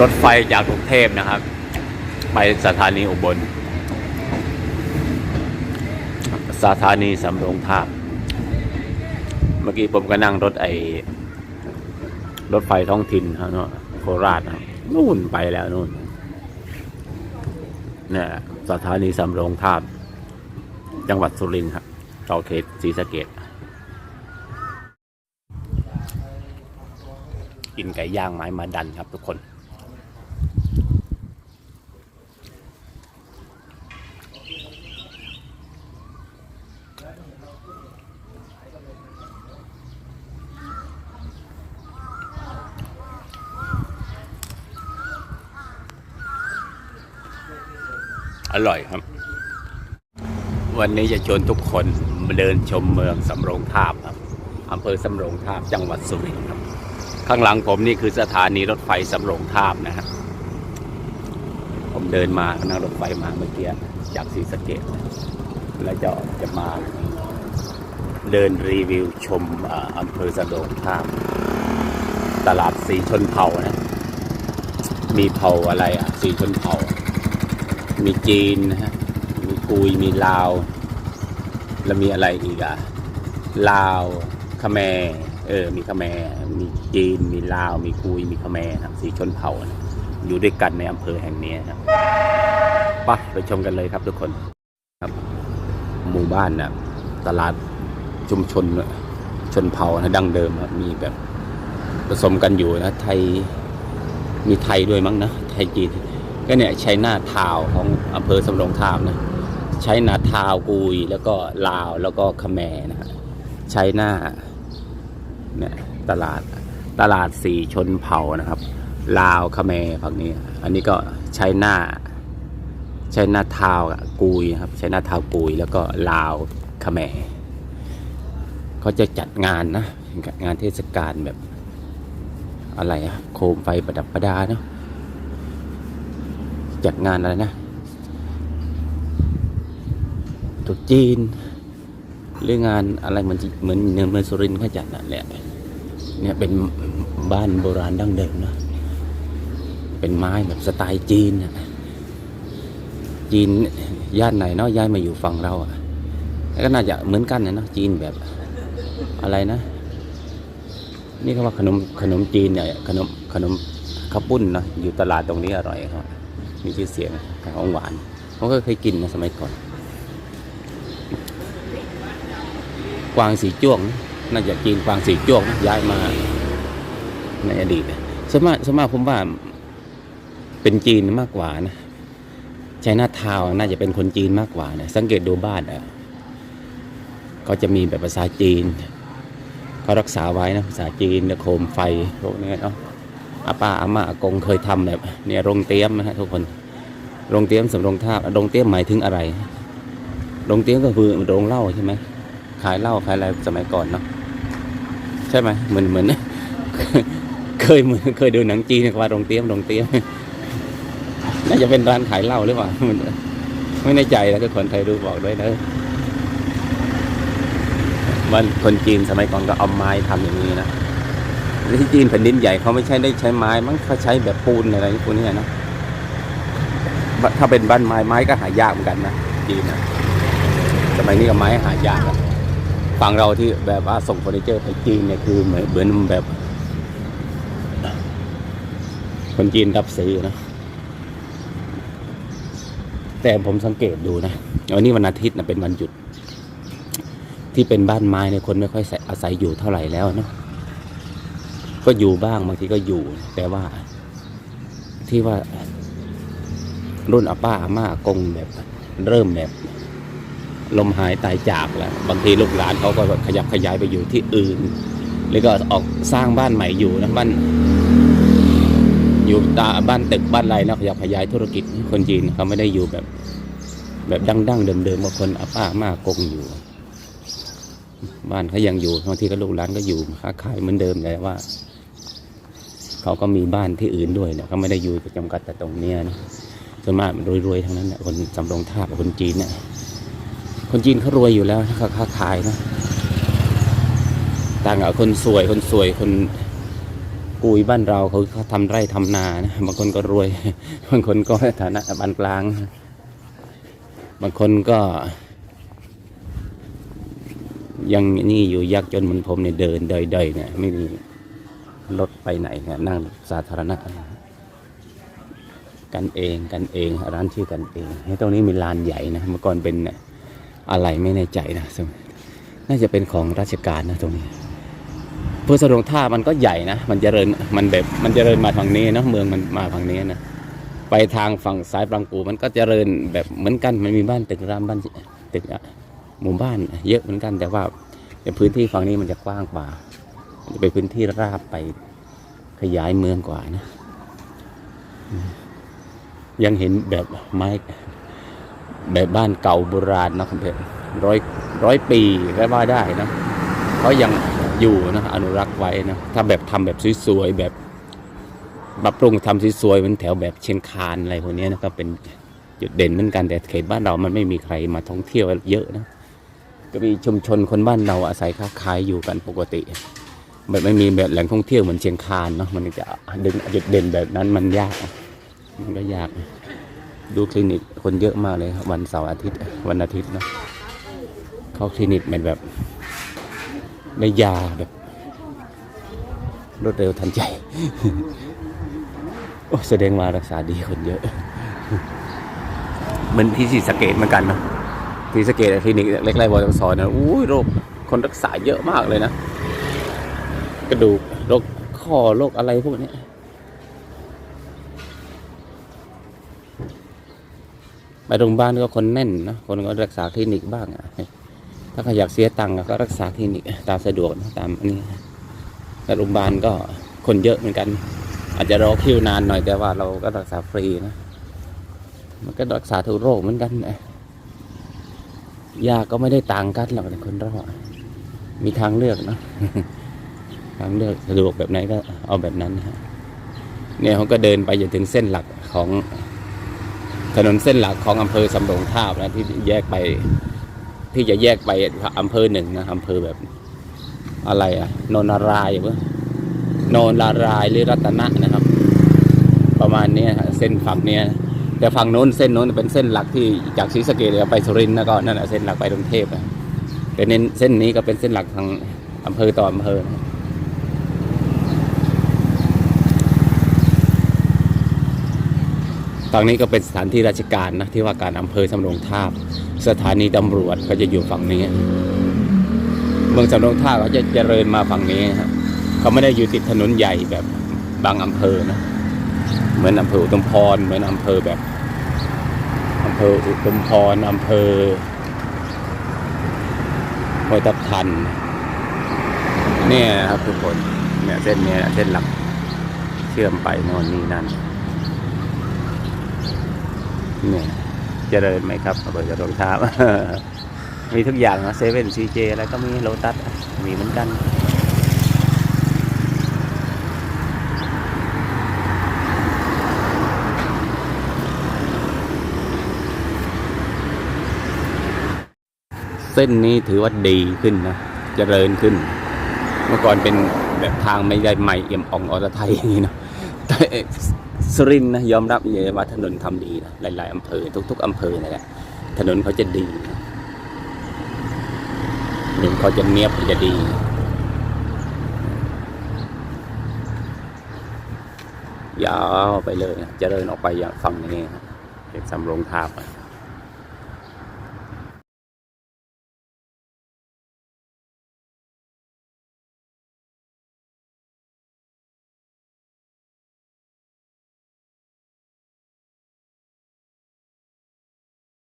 รถไฟจากกรุงเทพนะครับ ไปสถานีอุบล สถานีสำโรงทาบ เมื่อกี้ผมก็นั่งรถไอรถไฟท้องถิ่นครับเนาะโคราชนะนู่นไปแล้วนู่นเนี่ยสถานีสำโรงทาบ จังหวัดสุรินทร์ครับต่อเขตศรีสะเกดกินไก่ย่างไม้มาดันครับทุกคน อร่อยครับ วันนี้จะชวนทุกคนมาเดินชมเมืองสำโรงทาบครับอำเภอสำโรงทาบจังหวัดสุรินทร์ครับ ข้างหลังผมนี่คือสถานีรถไฟสำโรงทาบนะฮะผมเดินมานั่งรถไฟมาเมื่อกี้จากศรีสะเกดแล้วจะจะมาเดินรีวิวชมอ่าอำเภอสำโรงทาบตลาดสีชนเผ่านะ มีเผ่าอะไรอะสีชนเผ่า มีจีนนะฮะ มีกุย มีลาว แล้วมีอะไรอีกอะลาวขแมรเออ มีขแมรมีจีน มีลาว มีกุย มีขแมรครับสีชนเผ่านะอยู่ด้วยกันในอำเภอแห่งนี้ครับไปไปชมกันเลยครับทุกคนครับ หมู่บ้านนะตลาดชุมชนชนเผ่านะดั้งเดิมครับมีแบบผสมกันอยู่นะไทยมีไทยด้วยมั้งนะไทยจีน ก็เนี่ยใช้หน้าทาวของอำเภอสำโรงทาบนะใช้หน้าทาวกุยแล้วก็ลาวแล้วก็ขแมนะฮะใช้หน้าเนี่ยตลาดตลาดสีชนเผ่านะครับ ลาวขแมฝั่งนี้ อันนี้ก็ใช้หน้าใช้หน้าทาวกุยครับใช้หน้าทาวกุยแล้วก็ลาวขแมเขาจะจัดงานนะงานเทศกาลแบบอะไรอะโคมไฟประดับประดาเนาะ จัดงานอะไรนะตุจีน หรืองานอะไรเหมือนเหมือนเมืองสุรินทร์เขาจัดนั่นแหละเนี่ยเป็นบ้านโบราณดั้งเดิมนะเป็นไม้แบบสไตล์จีนนะจีนย่านไหนเนาะย้ายมาอยู่ฝั่งเราอะก็น่าจะเหมือนกันนะเนาะจีนแบบอะไรนะ นี่เขาว่าขนมขนมจีนเนี่ยขนมขนมข้าวปุ้นเนาะอยู่ตลาดตรงนี้อร่อยครับ มีชื่อเสียงของหวานผมก็เคยกินนะสมัยก่อน กวางสีจ้วง น่าจะจีนกวางสีจ้วงนะย้ายมาในอดีตสมาสมาผมว่าเป็นจีนมากกว่านะใช้หน้าทาวน์น่าจะเป็นคนจีนมากกว่านะสังเกตดูบ้านอะก็จะมีแบบภาษาจีนเขารักษาไว้นะภาษาจีนโคมไฟพวกนี้เนาะ อาป้าอามาอากงเคยทำแบบเนี่ยโรงเตี้ยมนะฮะทุกคนโรงเตี้ยมสำโรงท่าบโรงเตี้ยมหมายถึงอะไรโรงเตี้ยมก็คือโรงเหล้าใช่ไหมขายเหล้าขายอะไรสมัยก่อนเนาะใช่ไหมเหมือนเหมือนเคยเหมือนเคยดูหนังจีนว่าโรงเตี้ยมโรงเตี้ยมน่าจะเป็นร้านขายเหล้าหรือเปล่าไม่แน่ใจแล้วก็คนไทยรู้บอกด้วยนะวันคนจีนสมัยก่อนก็เอาไม้ทำอย่างนี้นะ ที่จีนแผ่นดินใหญ่เขาไม่ใช่ได้ใช้ไม้ มั้งเขาใช้แบบปูนอะไรพวกนี้นะถ้าเป็นบ้านไม้ไม้ก็หายากเหมือนกันนะจีนนะสมัยนี้ก็ไม้หายากอะฝั่งเราที่แบบว่าส่งเฟอร์นิเจอร์ไปจีนเนี่ยคือเหมือนเหมือนแบบ คนจีนรับซื้อนะแต่ผมสังเกตดูนะวันนี้วันอาทิตย์นะเป็นวันหยุด ที่เป็นบ้านไม้เนี่ยคนไม่ค่อยอาศัยอยู่เท่าไหร่แล้วเนาะ ก็อยู่บ้างบางทีก็อยู่ แต่ว่า ที่ว่า รุ่นอาป้าอาม่ากงแบบ เริ่มแบบ ลมหายตายจากแล้ว บางทีลูกหลานเขาก็ขยับขยายไปอยู่ที่อื่น หรือก็ออกสร้างบ้านใหม่อยู่นะบ้านอยู่ตาบ้านตึกบ้านไรนะขยับขยายธุรกิจคนจีนเขาไม่ได้อยู่แบบ แบบดั้งดั้งๆเดิมว่าคนอาป้าอาม่าอากงอยู่ บ้านเขายังอยู่บางทีก็ลูกหลานก็อยู่ค้าขายเหมือนเดิมแต่ว่า เขาก็มีบ้านที่อื่นด้วยเนี่ยเขาไม่ได้อยู่จำกัดแต่ตรงเนี้ยนะส่วนมากมันรวยๆทั้งนั้นแหละคนจำลองท่าบกับคนจีนเนี่ยคนจีนเขารวยอยู่แล้วเขาค้าขายนะต่างกับคนสวยคนสวยคนกุยบ้านเราเขาเขาทำไร่ทำนานะบางคนก็รวย บางคนก็ฐานะปานกลาง บางคนก็ ยังนี่อยู่ยากจนเหมือนผมเนี่ยเดินเดยๆเนี่ยไม่มี รถไปไหนเนี่ยนั่งสาธารณะกันเองกันเองร้านชื่อกันเองให้ตรงนี้มีลานใหญ่นะเมื่อก่อนเป็นอะไรไม่แน่ใจนะน่าจะเป็นของราชการนะตรงนี้เพื่อสรงท่ามันก็ใหญ่นะมันเจริญมันแบบมันเจริญมาทางนี้นะเมืองมันมาทางนี้นะไปทางฝั่งซ้ายปรังกูมันก็เจริญแบบเหมือนกันมันมีบ้านตึกรามบ้านตึกหมู่บ้าน เยอะเหมือนกันแต่ว่าพื้นที่ฝั่งนี้มันจะกว้างกว่า จะเป็นพื้นที่ราบไปขยายเมืองกว่านะ ยังเห็นแบบไม้แบบบ้านเก่าโบราณนะครับแบบร้อยร้อยปีก็ว่าได้นะเขายังอยู่นะอนุรักษ์ไว้นะถ้าแบบทำแบบสวยๆแบบปรับปรุงทำสวยๆมันแถวแบบเชียงคานอะไรพวกนี้นะก็เป็นจุดเด่นเหมือนกันแต่เขตบ้านเรามันไม่มีใครมาท่องเที่ยวเยอะนะก็มีชุมชนคนบ้านเราอาศัยค้าขายอยู่กันปกติ แบบไม่มีแบบแหล่งท่องเที่ยวเหมือนเชียงคานเนาะมันจะดึงจุดเด่นแบบนั้นมันยากมันก็ยาก ดูคลินิกคนเยอะมากเลยวันเสาร์อาทิตย์วันอาทิตย์เนอะเข้าคลินิกเป็นแบบได้ยาแบบรวดเร็วทันใจโอ้แสดงมารักษาดีคนเยอะเหมือนที่ศรีสเกดเหมือนกันเนอะที่สเกดคลินิกเล็กๆบอสอนนะอุ้ยโรคคนรักษาเยอะมากเลยนะ กระดูกโรคข้อโรคอะไรพวกนี้ไปโรงพยาบาลก็คนแน่นนะคนก็รักษาคลินิกบ้างอะถ้าใครอยากเสียตังค์ก็รักษาคลินิกตามสะดวกนะตามอันนี้แต่โรงพยาบาลก็คนเยอะเหมือนกัน อาจจะรอคิวนานหน่อยแต่ว่าเราก็รักษาฟรีนะ มันก็รักษาทุกโรคเหมือนกันนะยาก็ไม่ได้ต่างกันหรอกแต่คนเราอะมีทางเลือกนะ ทางเลือกสะดวกแบบไหนก็เอาแบบนั้นนะฮะเนี่ยเขาก็เดินไปจนถึงเส้นหลักของถนนเส้นหลักของอำเภอสำโรงทาบนะที่แยกไป ที่จะแยกไปอำเภอหนึ่งนะอำเภอแบบอะไรอะโนนารายเปล่าโนนารายหรือรัตนะนะครับ ประมาณนี้เส้นฝั่งเนี้ยแต่ฝั่งโน้นเส้นโน้นเป็นเส้นหลักที่จากศรีสะเกดไปสุรินทร์นะก็นั่นแหะเส้นหลักไปกรุงเทพนะแต่เน้นเส้นนี้ก็เป็นเส้นหลักทางอำเภอต่ออำเภอนะ ตรงนี้ก็เป็นสถานที่ราชการนะที่ว่าการอำเภอสำโรงทาบ สถานีตำรวจก็จะอยู่ฝั่งนี้ เมืองสำโรงทาบเขาจะเจริญมาฝั่งนี้ครับเขาไม่ได้อยู่ติดถนนใหญ่แบบบางอำเภอนะเหมือนอำเภออุทุมพรเหมือนอำเภอแบบอำเภออุทุมพรอำเภอห้วยทับทันเนี่ยครับทุกคนเนี่ยเส้นเนี้ยเส้นหลักเชื่อมไปโน่นนี่นั่น เนี่ยเจริญไหมครับอำเภอจะรองเท้ามีทุกอย่างนะเซเว่นซีเจอะไรก็มีโลตัสมีเหมือนกันเส้นนี้ถือว่าดีขึ้นนะเจริญขึ้น เมื่อก่อนเป็นแบบทางไม่ได้ใหม่เอี่ยมอ่องอรไทยอย่างนี้เนอะ สุรินนะยอมรับเลยว่าถนนทำดีนะหลาย ๆอำเภอทุก ๆอำเภอนี่แหละถนนเขาจะดีนะถนนเขาจะเนียบจะดียาวไปเลยนะเดินออกไปอย่างฝั่งนี้เป็นสำโรงทาบอะ